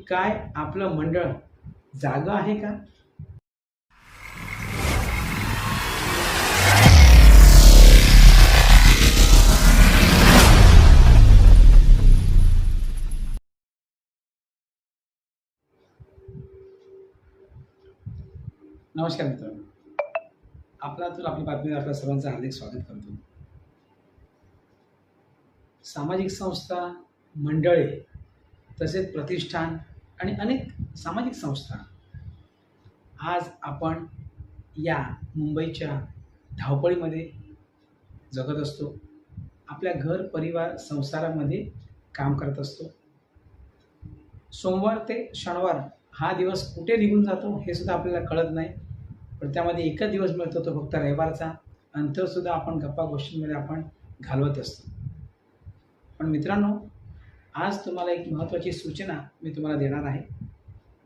काय आपलं मंडळ जागा आहे का? नमस्कार मित्रांनो. आपल्यातून आपली बातमी आपल्या सर्वांचं हार्दिक स्वागत करतो. सामाजिक संस्था मंडळे तसेच प्रतिष्ठान आणि अनेक सामाजिक संस्था. आज आपण या मुंबईच्या धावपळीमध्ये जगत असतो. आपल्या घर परिवार संसारामध्ये काम करत असतो. सोमवार ते शनिवार हा दिवस कुठे निघून जातो हे सुद्धा आपल्याला कळत नाही. पण त्यामध्ये एकच दिवस मिळतो तो फक्त रविवारचा. अंतरसुद्धा आपण गप्पा गोष्टींमध्ये आपण घालवत असतो. पण मित्रांनो आज तुम्हाला एक महत्त्वाची सूचना मी तुम्हाला देणार आहे.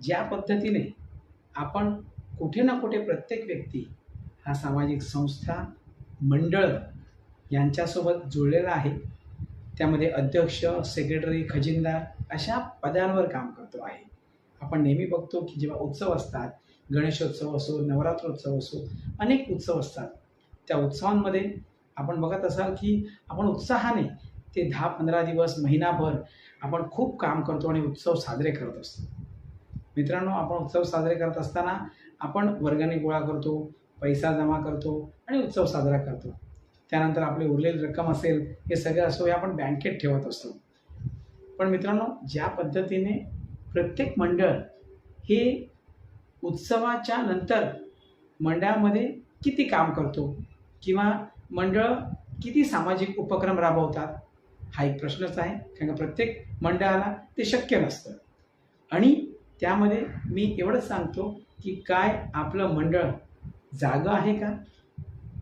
ज्या पद्धतीने आपण कुठे ना कुठे प्रत्येक व्यक्ती हा सामाजिक संस्था मंडळ यांच्यासोबत जुळलेला आहे. त्यामध्ये अध्यक्ष सेक्रेटरी खजिनदार अशा पदांवर काम करतो आहे. आपण नेहमी बघतो की जेव्हा उत्सव असतात गणेशोत्सव असो नवरात्रोत्सव असो अनेक उत्सव असतात. त्या उत्सवांमध्ये आपण बघत असाल की आपण उत्साहाने ते दहा पंधरा दिवस महिनाभर आपण खूप काम करतो आणि उत्सव साजरे करत असतो. मित्रांनो आपण उत्सव साजरे करत असताना आपण वर्गणी गोळा करतो पैसा जमा करतो आणि उत्सव साजरा करतो. त्यानंतर आपली उरलेली रक्कम असेल हे सगळं असो हे आपण बँकेत ठेवत असतो. पण मित्रांनो ज्या पद्धतीने प्रत्येक मंडळ हे उत्सवाच्या नंतर मंडळामध्ये किती काम करतो किंवा मंडळ किती सामाजिक उपक्रम राबवतात हा एक प्रश्नच आहे. कारण का प्रत्येक मंडळाला ते शक्य नसतं. आणि त्यामध्ये मी एवढंच सांगतो की काय आपलं मंडळ जागं आहे का?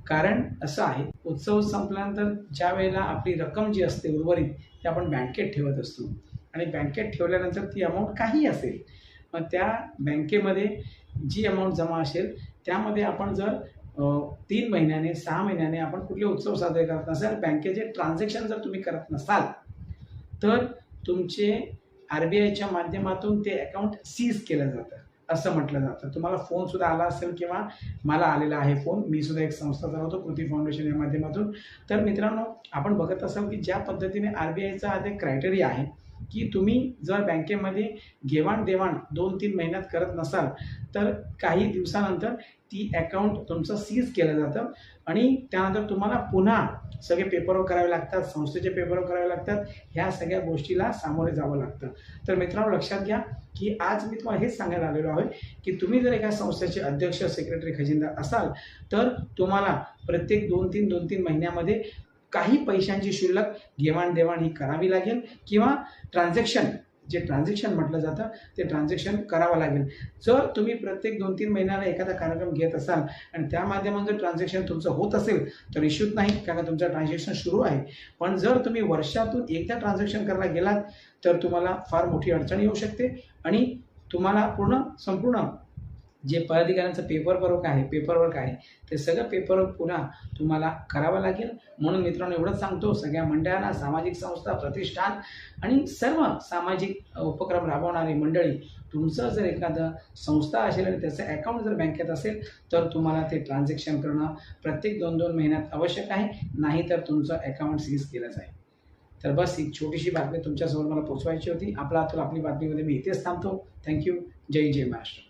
कारण असं आहे उत्सव संपल्यानंतर ज्या वेळेला आपली रक्कम जी असते उर्वरित ती आपण बँकेत ठेवत असतो. आणि बँकेत ठेवल्यानंतर ती अमाऊंट काही असेल मग त्या बँकेमध्ये जी अमाऊंट जमा असेल त्यामध्ये आपण जर तीन महिन्याने सहा महिन्याने आपण कुठले उत्सव साजरे करत नसाल बँकेचे ट्रान्झॅक्शन जर तुम्ही करत नसाल तर तुमचे आर बी आयच्या माध्यमातून ते अकाउंट सीज केलं जातं असं म्हटलं जातं. तुम्हाला फोनसुद्धा आला असेल किंवा मला आलेला आहे फोन मी सुद्धा एक संस्था चालवतो कृती फाउंडेशन या माध्यमातून. तर मित्रांनो आपण बघत असाल की ज्या पद्धतीने आर बी आयचा आज एक क्रायटेरिया आहे की तुम्ही जर बँकेमध्ये घेवाण देवाण दोन तीन महिन्यात करत नसाल तर काही दिवसानंतर ती अकाउंट तुमचं सीज केलं जातं. आणि त्यानंतर तुम्हाला पुन्हा सगळे पेपरवर करावे लागतात संस्थेचे पेपरवर करावे लागतात. ह्या सगळ्या गोष्टीला सामोरे जावं लागतं. तर मित्रांनो लक्षात घ्या की आज मी तुम्हाला हेच सांगायला आलेलो आहे की तुम्ही जर एका संस्थेचे अध्यक्ष सेक्रेटरी खजिनदार असाल तर तुम्हाला प्रत्येक दोन तीन दोन तीन महिन्यामध्ये काही पैशांची शिल्लक घेवाणदेवाण ही करावी लागेल किंवा ट्रान्झॅक्शन जे ट्रान्झॅक्शन म्हटलं जातं ते ट्रान्झॅक्शन करावं लागेल. जर तुम्ही प्रत्येक दोन तीन महिन्याला एखादा कार्यक्रम घेत असाल आणि त्या माध्यमातून जर ट्रान्झॅक्शन तुमचं होत असेल तर इश्यूच नाही कारण तुमचं ट्रान्झॅक्शन सुरू आहे. पण जर तुम्ही वर्षातून एकदा ट्रान्झॅक्शन करायला गेलात तर तुम्हाला फार मोठी अडचण येऊ शकते आणि तुम्हाला पूर्ण संपूर्ण जे पदाधिकाऱ्यांचं पेपर वर्क आहे पेपर वर्क आहे ते सगळं पेपर पुन्हा तुम्हाला करावं लागेल. म्हणून मित्रांनो एवढंच सांगतो. सगळ्या मंडळांना सामाजिक संस्था प्रतिष्ठान आणि सर्व सामाजिक उपक्रम राबवणारी मंडळी तुमचं जर एखादं संस्था असेल आणि त्याचं अकाउंट जर बँकेत असेल तर तुम्हाला ते ट्रान्झॅक्शन करणं प्रत्येक दोन दोन महिन्यात आवश्यक आहे. नाही तर तुमचं अकाउंट सीज केलं जाईल तर बस ही छोटीशी बातमी तुमच्यासमोर मला पोचवायची होती. आपला तर आपली बातमीमध्ये मी इथेच थांबतो. थँक्यू जय जय महाराष्ट्र.